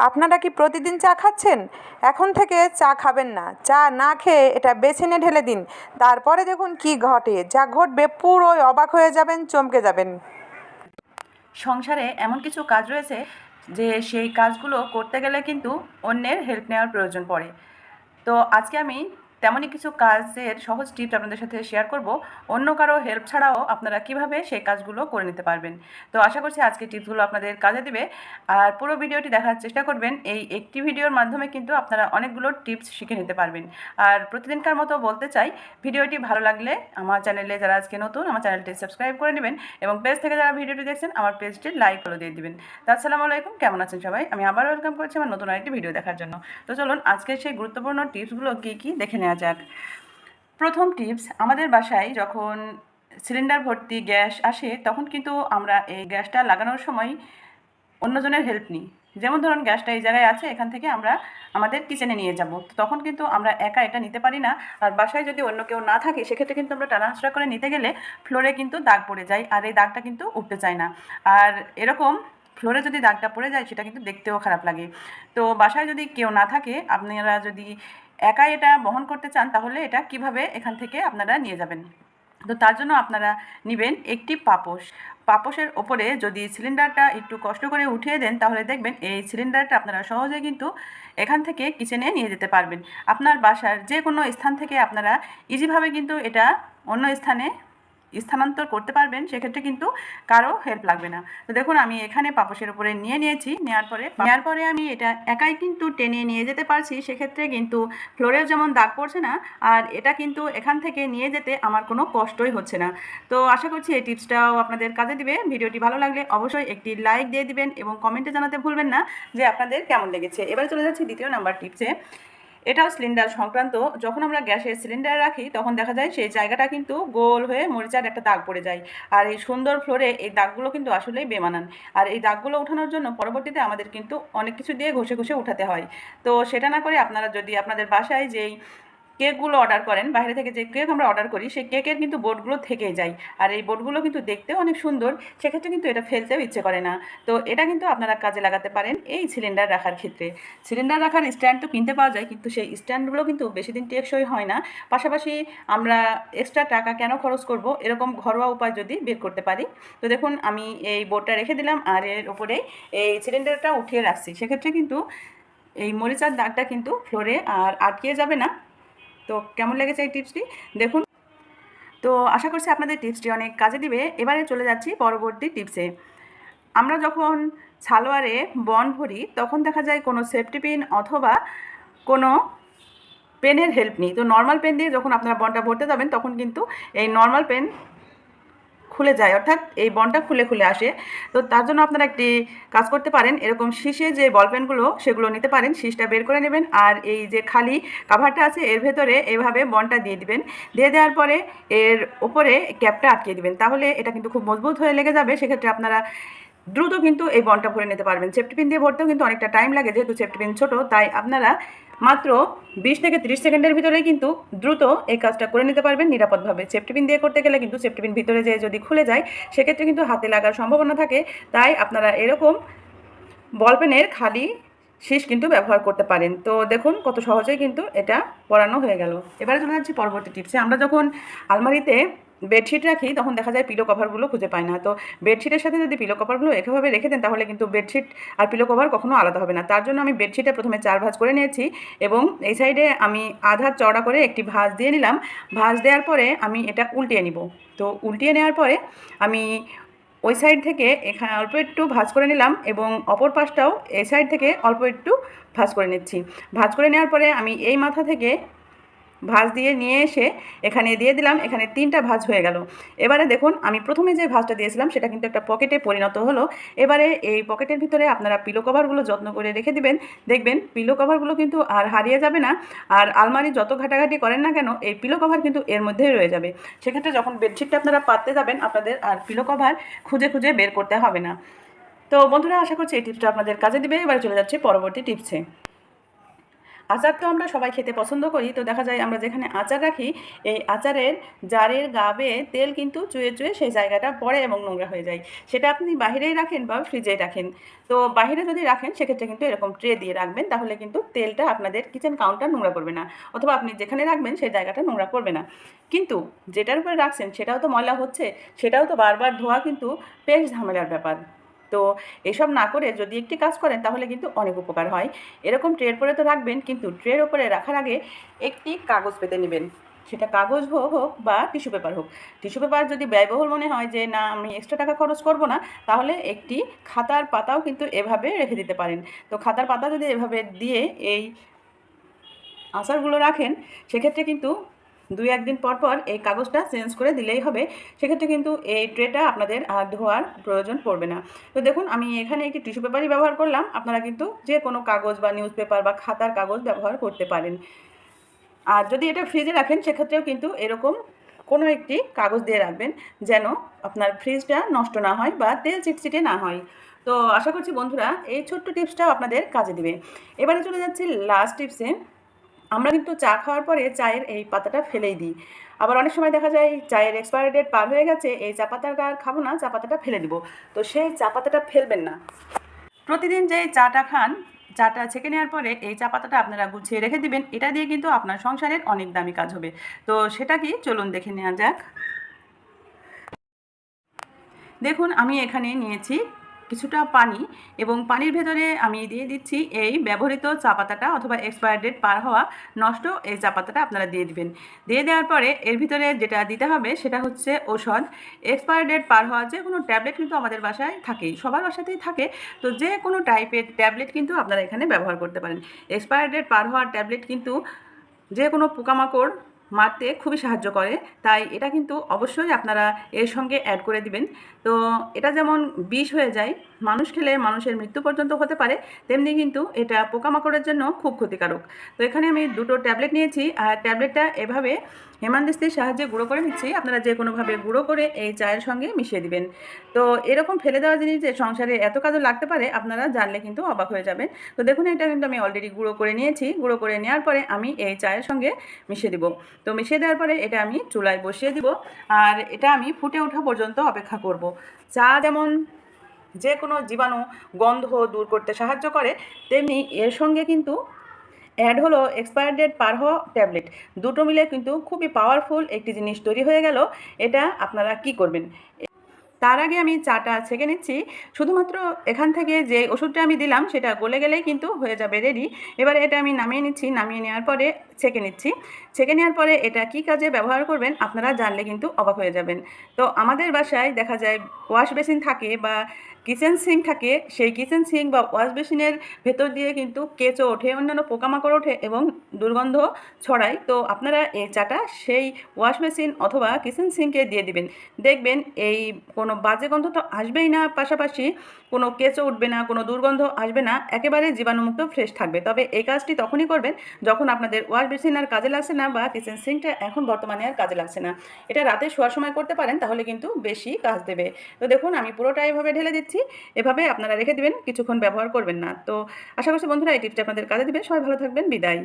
আপনারা কি প্রতিদিন চা খাচ্ছেন? এখন থেকে চা খাবেন না। চা না খেয়ে এটা বেসিনে ঢেলে দিন। তারপরে দেখুন কি ঘটে। যা ঘটবে পুরোই অবাক হয়ে যাবেন, চমকে যাবেন। সংসারে এমন কিছু কাজ রয়েছে যে সেই কাজগুলো করতে গেলে কিন্তু অন্যের হেল্প নেওয়ার প্রয়োজন পড়ে। তো আজকে আমি তেমনই কিছু কাজের সহজ টিপস আপনাদের সাথে শেয়ার করব। অন্য কারও হেল্প ছাড়াও আপনারা কীভাবে সেই কাজগুলো করে নিতে পারবেন? তো আশা করছি আজকে টিপসগুলো আপনাদের কাজে দিবে। আর পুরো ভিডিওটি দেখার চেষ্টা করবেন। এই একটি ভিডিওর মাধ্যমে কিন্তু আপনারা অনেকগুলো টিপস শিখে নিতে পারবেন। আর প্রতিদিনকার মতো বলতে চাই, ভিডিওটি ভালো লাগলে আমার চ্যানেলে যারা আজকে নতুন, আমার চ্যানেলটি সাবস্ক্রাইব করে নেবেন এবং পেজ থেকে যারা ভিডিওটি দেখছেন, আমার পেজটি লাইক করে দিয়ে দিবেন। আসসালামু আলাইকুম, কেমন আছেন সবাই? আমি আবার ওয়েলকাম করছি আমার নতুন আরেকটি ভিডিও দেখার জন্য। তো চলুন আজকে সেই গুরুত্বপূর্ণ টিপসগুলো কী কী দেখে নেওয়া যাক। প্রথম টিপস, আমাদের বাসায় যখন সিলিন্ডার ভর্তি গ্যাস আসে, তখন কিন্তু আমরা এই গ্যাসটা লাগানোর সময় অন্যজনের হেল্প নিই। যেমন ধরুন, গ্যাসটা এই জায়গায় আছে, এখান থেকে আমরা আমাদের কিচেনে নিয়ে যাব। তখন কিন্তু আমরা একা এটা নিতে পারি না। আর বাসায় যদি অন্য কেউ না থাকে, সেক্ষেত্রে কিন্তু আমরা টানাহাসড়া করে নিতে গেলে ফ্লোরে কিন্তু দাগ পড়ে যায়, আর এই দাগটা কিন্তু উঠতে চায় না। আর এরকম ফ্লোরে যদি দাগটা পড়ে যায়, সেটা কিন্তু দেখতেও খারাপ লাগে। তো বাসায় যদি কেউ না থাকে, আপনারা যদি একাই এটা বহন করতে চান, তাহলে এটা কীভাবে এখান থেকে আপনারা নিয়ে যাবেন? তো তার জন্য আপনারা নেবেন একটি পাপোশ। পাপোশের ওপরে যদি সিলিন্ডারটা একটু কষ্ট করে উঠিয়ে দেন, তাহলে দেখবেন এই সিলিন্ডারটা আপনারা সহজে কিন্তু এখান থেকে কিচেনে নিয়ে যেতে পারবেন। আপনার বাসার যে কোনো স্থান থেকে আপনারা ইজিভাবে কিন্তু এটা অন্য স্থানে স্থানান্তর করতে পারবেন, সেক্ষেত্রে কিন্তু কারও হেল্প লাগবে না। তো দেখুন, আমি এখানে পাপোশের উপরে নিয়ে নিয়েছি নেওয়ার পরে নেওয়ার পরে আমি এটা একাই কিন্তু টেনে নিয়ে যেতে পারছি, সেক্ষেত্রে কিন্তু ফ্লোরেও যেমন দাগ পড়ছে না, আর এটা কিন্তু এখান থেকে নিয়ে যেতে আমার কোনো কষ্টই হচ্ছে না। তো আশা করছি এই টিপসটাও আপনাদের কাজে দিবে, ভিডিওটি ভালো লাগলে অবশ্যই একটি লাইক দিয়ে দিবেন এবং কমেন্টে জানাতে ভুলবেন না যে আপনাদের কেমন লেগেছে। এবারে চলে যাচ্ছি দ্বিতীয় নাম্বার টিপসে। এটাও সিলিন্ডার সংক্রান্ত, যখন আমরা গ্যাসের সিলিন্ডার রাখি, তখন দেখা যায় সেই জায়গাটা কিন্তু গোল হয়ে মরিচার একটা দাগ পড়ে যায়। আর এই সুন্দর ফ্লোরে এই দাগগুলো কিন্তু আসলেই বেমানান। আর এই দাগগুলো ওঠানোর জন্য পরবর্তীতে আমাদের কিন্তু অনেক কিছু দিয়ে ঘষে ঘষে উঠাতে হয়। তো সেটা না করে আপনারা যদি আপনাদের বাসায় যেই কেকগুলো অর্ডার করেন। বাইরে থেকে যে কেক আমরা অর্ডার করি, সেই কেকের কিন্তু বোর্ডগুলো থেকে যায়। আর এই বোর্ডগুলো কিন্তু দেখতেও অনেক সুন্দর, সেক্ষেত্রে কিন্তু এটা ফেলতেও ইচ্ছে করে না। তো এটা কিন্তু আপনারা কাজে লাগাতে পারেন এই সিলিন্ডার রাখার ক্ষেত্রে। সিলিন্ডার রাখার স্ট্যান্ড তো কিনতে পাওয়া যায়, কিন্তু সেই স্ট্যান্ডগুলো কিন্তু বেশি দিন টেকসই হয় না। পাশাপাশি আমরা এক্সট্রা টাকা কেন খরচ করব? এরকম ঘরোয়া উপায় যদি বের করতে পারি। তো দেখুন, আমি এই বোর্ডটা রেখে দিলাম আর এর উপরেই এই সিলিন্ডারটা উঠিয়ে রাখছি। সেক্ষেত্রে কিন্তু এই মরিচার দাগটা কিন্তু ফ্লোরে আর আটকিয়ে যাবে না। তো কেমন লেগেছে এই টিপসটি? দেখুন। তো আশা করছি আপনাদের টিপসটি অনেক কাজে দিবে। এবারে চলে যাচ্ছি পরবর্তী টিপসে। আমরা যখন সালোয়ারে বন ভরি, তখন দেখা যায় কোনো সেফটি পিন অথবা কোনো পেনের হেল্প নেই। তো নর্মাল পেন দিয়ে যখন আপনারা বনটা ভরতে যাবেন, তখন কিন্তু এই নর্মাল পেন খুলে যায়, অর্থাৎ এই বনটা খুলে খুলে আসে। তো তার জন্য আপনারা একটি কাজ করতে পারেন, এরকম শীষে যে বল পেনগুলো সেগুলো নিতে পারেন, শীষটা বের করে নেবেন আর এই যে খালি কাভারটা আছে, এর ভেতরে এভাবে বনটা দিয়ে দিবেন। দিয়ে দেওয়ার পরে এর ওপরে ক্যাপটা আটকে দিবেন। তাহলে এটা কিন্তু খুব মজবুত হয়ে লেগে যাবে। সেক্ষেত্রে আপনারা দ্রুত কিন্তু এই বনটা ভরে নিতে পারবেন। সেফটিপিন দিয়ে ভরতেও কিন্তু অনেকটা টাইম লাগে, যেহেতু সেফটি পিন ছোটো, তাই আপনারা মাত্র বিশ থেকে তিরিশ সেকেন্ডের ভিতরেই কিন্তু দ্রুত এই কাজটা করে নিতে পারবেন নিরাপদভাবে। সেফটিপিন দিয়ে করতে গেলে কিন্তু সেফটি ভিতরে যেয়ে যদি খুলে যায়, সেক্ষেত্রে কিন্তু হাতে লাগার সম্ভাবনা থাকে, তাই আপনারা এরকম বল পেনের খালি শীষ কিন্তু ব্যবহার করতে পারেন। তো দেখুন কত সহজেই কিন্তু এটা পরানো হয়ে গেল। এবারে চলে যাচ্ছি পরবর্তী টিপসে। আমরা যখন আলমারিতে বেডশিট রাখি, তখন দেখা যায় পিলো কভারগুলো খুঁজে পায় না। তো বেডশিটের সাথে যদি পিলো কভারগুলো একইভাবে রেখে দেন, তাহলে কিন্তু বেডশিট আর পিলো কভার কখনো আলাদা হবে না। তার জন্য আমি বেডশিটে প্রথমে চার ভাঁজ করে নিয়েছি এবং এই সাইডে আমি আধা চড়া করে একটি ভাঁজ দিয়ে নিলাম। ভাঁজ দেওয়ার পরে আমি এটা উল্টিয়ে নিব। তো উল্টিয়ে নেওয়ার পরে আমি ওই সাইড থেকে এখানে অল্প একটু ভাজ করে নিলাম এবং অপর পাশটাও এই সাইড থেকে অল্প একটু ভাজ করে নিচ্ছি। ভাজ করে নেওয়ার পরে আমি এই মাথা থেকে ভাঁজ দিয়ে নিয়ে এসে এখানে দিয়ে দিলাম, এখানে তিনটা ভাঁজ হয়ে গেল। এবারে দেখুন, আমি প্রথমে যে ভাঁজটা দিয়েছিলাম, সেটা কিন্তু একটা পকেটে পরিণত হলো। এবারে এই পকেটের ভিতরে আপনারা পিলো কভারগুলো যত্ন করে রেখে দিবেন। দেখবেন পিলো কভারগুলো কিন্তু আর হারিয়ে যাবে না, আর আলমারি যত ঘাটাঘাটি করেন না কেন, এই পিলো কভার কিন্তু এর মধ্যেই রয়ে যাবে। সেক্ষেত্রে যখন বেডশিটটা আপনারা পাততে যাবেন, আপনাদের আর পিলো কভার খুঁজে খুঁজে বের করতে হবে না। তো বন্ধুরা, আশা করছি এই টিপসটা আপনাদের কাজে দিবে। এবার চলে যাচ্ছে পরবর্তী টিপসে। আচার তো আমরা সবাই খেতে পছন্দ করি, তো দেখা যায় আমরা যেখানে আচার রাখি, এই আচারের জারের গাবে তেল কিন্তু চুয়ে চুয়ে সেই জায়গাটা পড়ে এবং নোংরা হয়ে যায়। সেটা আপনি বাহিরেই রাখেন বা ফ্রিজেই রাখেন। তো বাইরে যদি রাখেন, সেক্ষেত্রে কিন্তু এরকম ট্রে দিয়ে রাখবেন, তাহলে কিন্তু তেলটা আপনাদের কিচেন কাউন্টার নোংরা করবে না, অথবা আপনি যেখানে রাখবেন, সেই জায়গাটা নোংরা করবে না। কিন্তু যেটার উপরে রাখছেন, সেটাও তো ময়লা হচ্ছে, সেটাও তো বারবার ধোয়া কিন্তু বেশ ঝামেলার ব্যাপার। তো এসব না করে যদি একটি কাজ করেন, তাহলে কিন্তু অনেক উপকার হয়। এরকম ট্রের পরে তো রাখবেন, কিন্তু ট্রের ওপরে রাখার আগে একটি কাগজ পেতে নেবেন। সেটা কাগজ হোক হোক বা টিস্যু পেপার হোক। টিস্যু পেপার যদি ব্যয়বহুল মনে হয় যে, না, আমি এক্সট্রা টাকা খরচ করব না, তাহলে একটি খাতার পাতাও কিন্তু এভাবে রেখে দিতে পারেন। তো খাতার পাতা যদি এভাবে দিয়ে এই আচারগুলো রাখেন, সেক্ষেত্রে কিন্তু দুই একদিন পর পর এই কাগজটা চেঞ্জ করে দিলেই হবে। সেক্ষেত্রে কিন্তু এই ট্রেটা আপনাদের ধোয়ার প্রয়োজন পড়বে না। তো দেখুন, আমি এখানে একটি টিস্যু পেপারই ব্যবহার করলাম। আপনারা কিন্তু যে কোনো কাগজ বা নিউজ পেপার বা খাতার কাগজ ব্যবহার করতে পারেন। আর যদি এটা ফ্রিজে রাখেন, সেক্ষেত্রেও কিন্তু এরকম কোনো একটি কাগজ দিয়ে রাখবেন যেন আপনার ফ্রিজটা নষ্ট না হয় বা তেল চিটচিটে না হয়। তো আশা করছি বন্ধুরা, এই ছোট্ট টিপসটাও আপনাদের কাজে দেবে। এবারে চলে যাচ্ছি লাস্ট টিপসে। আমরা কিন্তু চা খাওয়ার পরে চায়ের এই পাতাটা ফেলেই দিই। আবার অনেক সময় দেখা যায় চায়ের এক্সপায়ারি ডেট পার হয়ে গেছে, এই চা পাতাটা আর খাব না, চা পাতাটা ফেলে দিব। তো সেই চা পাতাটা ফেলবেন না। প্রতিদিন যে চাটা খান, চাটা ছেঁকে নেওয়ার পরে এই চা পাতাটা আপনারা গুছিয়ে রেখে দিবেন। এটা দিয়ে কিন্তু আপনার সংসারের অনেক দামি কাজ হবে। তো সেটা কি? চলুন দেখে নেওয়া যাক। দেখুন, আমি এখানে নিয়েছি কিছুটা পানি এবং পানির ভেতরে আমি দিয়ে দিচ্ছি এই ব্যবহৃত চা পাতাটা অথবা এক্সপায়ার ডেট পার হওয়া নষ্ট এই চা পাতাটা আপনারা দিয়ে দিবেন। দিয়ে দেওয়ার পরে এর ভিতরে যেটা দিতে হবে সেটা হচ্ছে ঔষধ এক্সপায়ার ডেট পার হওয়া যে কোনো ট্যাবলেট কিন্তু আমাদের বাসায় থাকেই, সবার বাসাতেই থাকে। তো যে কোনো টাইপের ট্যাবলেট কিন্তু আপনারা এখানে ব্যবহার করতে পারেন। এক্সপায়ার ডেট পার হওয়ার ট্যাবলেট কিন্তু যে কোনো পোকামাকড় মারতে খুবই সাহায্য করে। তাই এটা কিন্তু অবশ্যই আপনারা এর সঙ্গে অ্যাড করে দিবেন। তো এটা যেমন বিষ হয়ে যায়, মানুষ খেলে মানুষের মৃত্যু পর্যন্ত হতে পারে, তেমনি কিন্তু এটা পোকামাকড়ের জন্য খুব ক্ষতিকারক। তো এখানে আমি দুটো ট্যাবলেট নিয়েছি, আর ট্যাবলেটটা এভাবে হেমানদিস্তির সাহায্যে গুঁড়ো করে নিচ্ছি। আপনারা যে কোনোভাবে গুঁড়ো করে এই চায়ের সঙ্গে মিশিয়ে দিবেন। তো এরকম ফেলে দেওয়া জিনিস যে সংসারে এত কাজও লাগতে পারে, আপনারা জানলে কিন্তু অবাক হয়ে যাবেন। তো দেখুন, এটা কিন্তু আমি অলরেডি গুঁড়ো করে নিয়েছি। গুঁড়ো করে নেওয়ার পরে আমি এই চায়ের সঙ্গে মিশিয়ে দিব। তো মিশিয়ে দেওয়ার পরে এটা আমি চুলায় বসিয়ে দিব। আর এটা আমি ফুটে ওঠা পর্যন্ত অপেক্ষা করব। চা যেমন যে কোনো জীবাণু গন্ধ দূর করতে সাহায্য করে, তেমনি এর সঙ্গে কিন্তু অ্যাড হলো এক্সপায়ার ডেট পার হওয়া ট্যাবলেট দুটো মিলে কিন্তু খুবই পাওয়ারফুল একটি জিনিস তৈরি হয়ে গেল। এটা আপনারা কি করবেন? তার আগে আমি চাটা ছেঁকে নিচ্ছি। শুধুমাত্র এখান থেকে যে ওষুধটা আমি দিলাম, সেটা গলে গেলেই কিন্তু হয়ে যাবে রেডি এবারে এটা আমি নামিয়ে নিচ্ছি। নামিয়ে নেওয়ার পরে ছেঁকে নিচ্ছি। ছেঁকে নেওয়ার পরে এটা কি কাজে ব্যবহার করবেন আপনারা জানলে কিন্তু অবাক হয়ে যাবেন। তো আমাদের বাসায় দেখা যায় ওয়াশ বেসিন থাকে বা কিচেন সিঙ্ক থাকে, সেই কিচেন সিঙ্ক বা ওয়াশ বেসিনের ভেতর দিয়ে কিন্তু কেঁচো ওঠে, অন্যান্য পোকামাকড় ওঠে এবং দুর্গন্ধ ছড়ায়। তো আপনারা এই চাটা সেই ওয়াশ মেশিন অথবা কিচেন সিঙ্কে দিয়ে দিবেন। দেখবেন এই কোনো বাজে গন্ধ তো আসবেই না, পাশাপাশি কোনো কেঁচো উঠবে না, কোনো দুর্গন্ধ আসবে না, একেবারে জীবাণুমুক্ত ফ্রেশ থাকবে। তবে এই কাজটি তখনই করবেন যখন আপনাদের ওয়াশ বেসিন আর কাজে লাগছে না বা কিচেন সিঙ্কটা এখন বর্তমানে আর কাজে লাগছে না। এটা রাতে শোয়ার সময় করতে পারেন, তাহলে কিন্তু বেশি কাজ দেবে। তো দেখুন, আমি পুরোটা এভাবে ঢেলে দিচ্ছি এভাবে আপনারা রেখে দেবেন, কিছুক্ষণ ব্যবহার করবেন না। তো আশা করছি বন্ধুরা এই টিপসটা আপনাদের কাজে দিবে। সবাই ভালো থাকবেন, বিদায়।